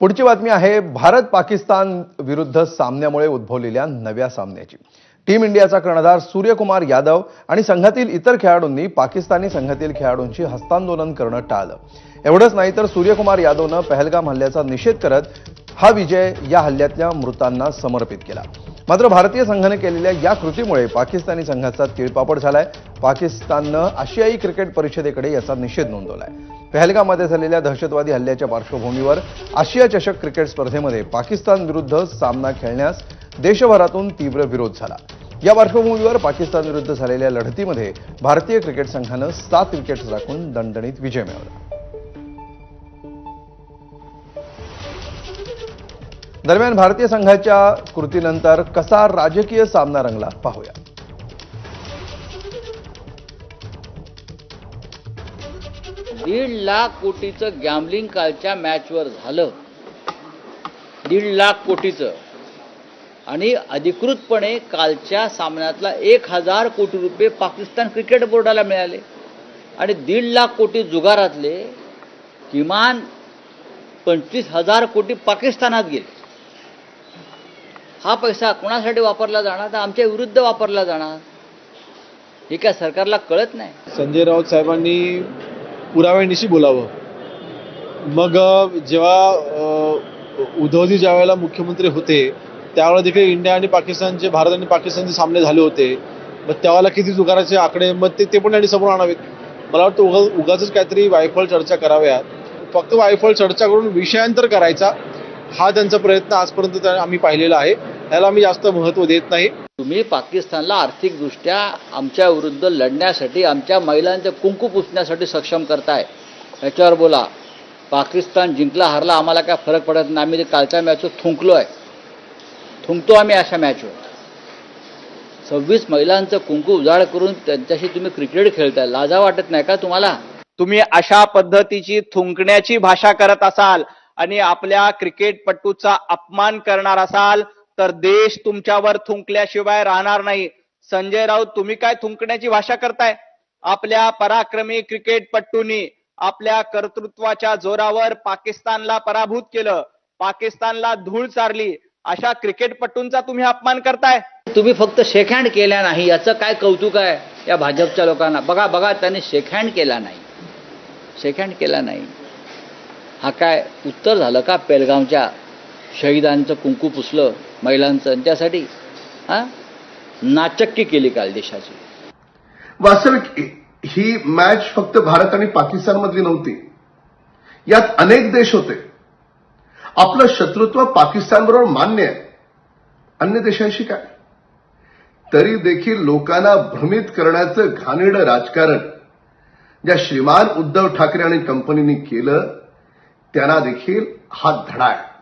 पुढची बातमी आहे भारत पाकिस्तान विरुद्ध सामन्यामुळे उद्भवलेल्या नव्या सामन्याची. टीम इंडियाचा कर्णधार सूर्यकुमार यादव आणि संघातील इतर खेळाडूंनी पाकिस्तानी संघातील खेळाडूंची हस्तांदोलन करणं टाळलं. एवढंच नाही तर सूर्यकुमार यादवनं पहलगाम हल्ल्याचा निषेध करत हा विजय या हल्ल्यातल्या मृतांना समर्पित केला. मात्र भारतीय संघाने केलेल्या या कृतीमुळे पाकिस्तानी संघाचा तिळपापड झालाय. पाकिस्ताननं आशियाई क्रिकेट परिषदेकडे याचा निषेध नोंदवलाय. पहलगामध्ये झालेल्या दहशतवादी हल्ल्याच्या पार्श्वभूमीवर आशिया चषक क्रिकेट स्पर्धेमध्ये पाकिस्तान विरुद्ध सामना खेळण्यास देशभरातून तीव्र विरोध झाला. या पार्श्वभूमीवर पाकिस्तान विरुद्ध झालेल्या लढतीमध्ये भारतीय क्रिकेट संघानं सात विकेट्स राखून दणदणीत विजय मिळवला. दरम्यान भारतीय संघाच्या कृतीनंतर कसा राजकीय सामना रंगला? पाहूया. दीड लाख कोटीचं गॅमलिंग कालच्या मॅचवर झालं. दीड लाख कोटीचं. आणि अधिकृतपणे कालच्या सामन्यातला एक हजार कोटी रुपये पाकिस्तान क्रिकेट बोर्डाला मिळाले. आणि दीड लाख कोटी जुगारातले किमान पंचवीस हजार कोटी पाकिस्तानात गेले. हा पैसा कोणासाठी वापरला जाणार? तर आमच्या विरुद्ध वापरला जाणार. हे काय सरकारला कळत नाही? संजय राऊत साहेबांनी पुराव्यानिशी बोलावं. मग जेव्हा उद्धवजी ज्या वेळेला मुख्यमंत्री होते त्यावेळेला देखील इंडिया आणि पाकिस्तानचे भारत आणि पाकिस्तानचे सामने झाले होते. मग त्यावेळेला किती जुगाराचे आकडे मग ते ते पण त्यांनी समोर आणावेत. मला वाटतं उगा उगाच काहीतरी वायफळ चर्चा कराव्यात. फक्त वायफळ चर्चा करून विषयांतर करायचा हा त्यांचा प्रयत्न आजपर्यंत आम्ही पाहिलेला आहे. त्याला आम्ही जास्त महत्त्व देत नाही. तुम्ही पाकिस्तानला आर्थिकदृष्ट्या आमच्या विरुद्ध लढण्यासाठी आमच्या महिलांचे कुंकू पुसण्यासाठी सक्षम करताय. ह्याच्यावर बोला. पाकिस्तान जिंकला हारला आम्हाला काय फरक पडत नाही. आम्ही कालच्या मॅचवर थुंकलो आहे थुंकतो आम्ही अशा मॅचवर. सव्वीस महिलांचं कुंकू उजाड करून त्यांच्याशी तुम्ही क्रिकेट खेळताय. लाजा वाटत नाही का तुम्हाला? तुम्ही अशा पद्धतीची थुंकण्याची भाषा करत असाल आणि आपल्या क्रिकेटपटूचा अपमान करणार असाल तर देश तुमच्यावर थुंकल्याशिवाय राहणार नाही. संजय राऊत तुम्ही काय थुंकण्याची भाषा करताय? आपल्या पराक्रमी क्रिकेटपटूंनी आपल्या कर्तृत्वाच्या जोरावर पाकिस्तानला पराभूत केलं. पाकिस्तानला धूळ चारली. अशा क्रिकेटपटूंचा तुम्ही अपमान करताय? तुम्ही फक्त शेक हँड केल्या नाही. याचं काय कौतुक आहे या भाजपच्या लोकांना? बघा बघा त्यांनी शेक हँड केला नाही. शेक हँड केला नाही. हा काय उत्तर झालं का पेलगावच्या शहीदांचं कुंकू पुसलं महिलांचं आणि त्यासाठी हा? नाचक्की केली काल देशाची. वास्तविक ही मॅच फक्त भारत आणि पाकिस्तानमधली नव्हती. यात अनेक देश होते. आपलं शत्रुत्व पाकिस्तानबरोबर मान्य आहे. अन्य देशांशी काय? तरी देखील लोकांना भ्रमित करण्याचं घाणेडं राजकारण ज्या श्रीमान उद्धव ठाकरे आणि कंपनीने केलं त्यांना देखील हा धडा आहे.